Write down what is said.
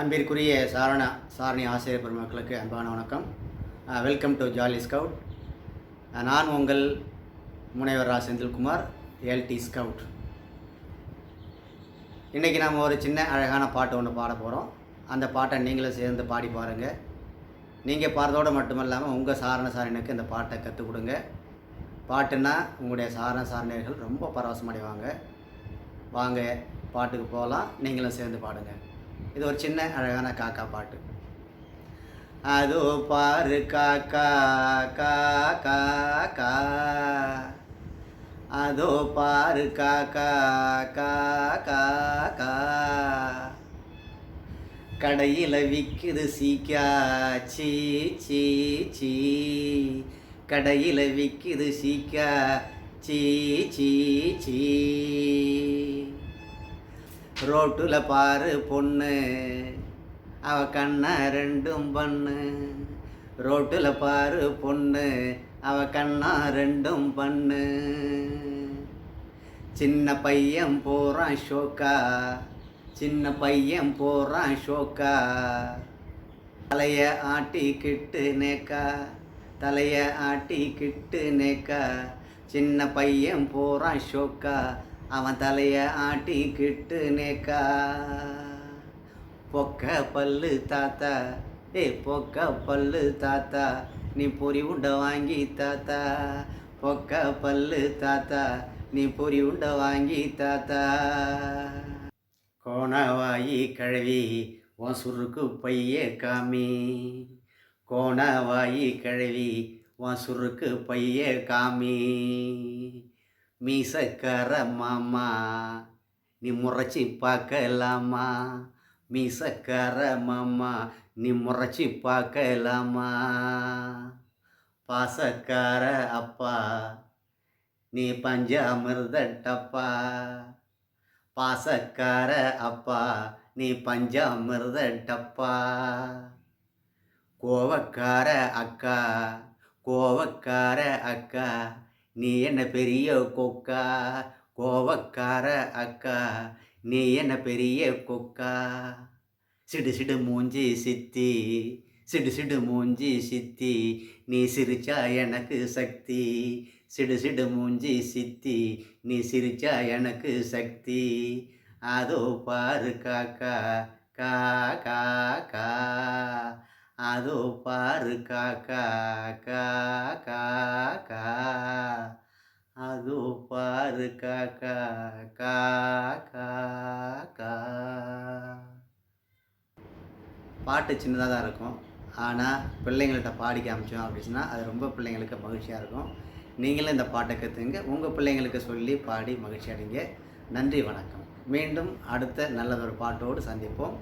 அன்பிற்குரிய சாரண சாரணி ஆசிரியர் பெருமக்களுக்கு அன்பான வணக்கம். வெல்கம் டு ஜாலி ஸ்கவுட் நான் உங்கள் முனைவர் ரா செந்தில்குமார் எல்டி ஸ்கவுட் இன்றைக்கி நாம் ஒரு சின்ன அழகான பாட்டு ஒன்று பாட போகிறோம் அந்த பாட்டை நீங்களும் சேர்ந்து பாடி பாருங்கள் நீங்கள் பாடுறதோடு மட்டும் இல்லாமல் உங்கள் சாரண சாரணிக்கு இந்த பாட்டை கற்றுக் கொடுங்க. பாட்டுன்னா உங்களுடைய சாரண சாரணியர்கள் ரொம்ப பரவசமடைவாங்க வாங்க பாட்டுக்கு போகலாம். நீங்களும் சேர்ந்து பாடுங்கள் இது ஒரு சின்ன அழகான காக்கா பாட்டு. அதோ பாரு காக்கா காக்கா கா அதோ பாரு காக்கா காக்கா கா கடையில் விற்குது சீக்கா சீ சீ சீ. கடையில் விற்குது சீக்கா சீ சீ சீ. ரோட்டில் பாரு பொண்ணு. அவ கண்ணை ரெண்டும் பண்ணு. ரோட்டில் பாரு பொண்ணு. அவ கண்ணா ரெண்டும் பண்ணு. சின்ன பையன் போகிறான் ஷோக்கா. சின்ன பையன் போகிறான் ஷோக்கா. தலைய ஆட்டிக்கிட்டு நேக்கா. தலைய ஆட்டிக்கிட்டு நேக்கா. சின்ன பையன் போகிறான் ஷோக்கா. அவன் தலையை ஆட்டிக்கிட்டு நேக்கா பொக்க பல்லு தாத்தா ஏ பொக்க பல்லு தாத்தா நீ பொறி உண்டை வாங்கி தாத்தா. பொக்க பல்லு தாத்தா நீ பொறி உண்டை வாங்கி தாத்தா. கோணவாயி கழுவி உன் சுருக்கு பையே காமி. கோணவாயி கழுவி உன் சுருக்கு பையே காமி. மீசக்கார மாமா நீ முறைச்சி பார்க்கலாமா மீசக்கார மாமா நீ முறைச்சி பார்க்கலாமா பாசக்கார அப்பா நீ பஞ்சாமிர்த டப்பா பாசக்கார அப்பா நீ பஞ்சாமிர்த டப்பா கோவக்கார அக்கா கோவக்கார அக்கா நீ என்ன பெரிய கொக்கா? கோவக்கார அக்கா. நீ என்ன பெரிய கொக்கா? சிடு சிடு மூஞ்சி சித்தி. சிடு சிடு மூஞ்சி சித்தி. நீ சிரிச்சா எனக்கு சக்தி. சிடு சிடு மூஞ்சி சித்தி. நீ சிரிச்சா எனக்கு சக்தி. அதோ பாரு காக்கா. கா கா கா. அதோ பாரு காக்கா கா கா கா அதோ பாரு காக்கா கா கா கா பாட்டு சின்னதாக தான் இருக்கும். ஆனால் பிள்ளைங்கள்ட்ட பாடி காமிச்சோம் அப்படின்னா அது ரொம்ப பிள்ளைங்களுக்கு மகிழ்ச்சியாக இருக்கும். நீங்களும் இந்த பாட்டை கற்றுங்க உங்கள் பிள்ளைங்களுக்கு சொல்லி பாடி மகிழ்ச்சி அடைங்க நன்றி வணக்கம். மீண்டும் அடுத்த நல்லதொரு பாட்டோடு சந்திப்போம்.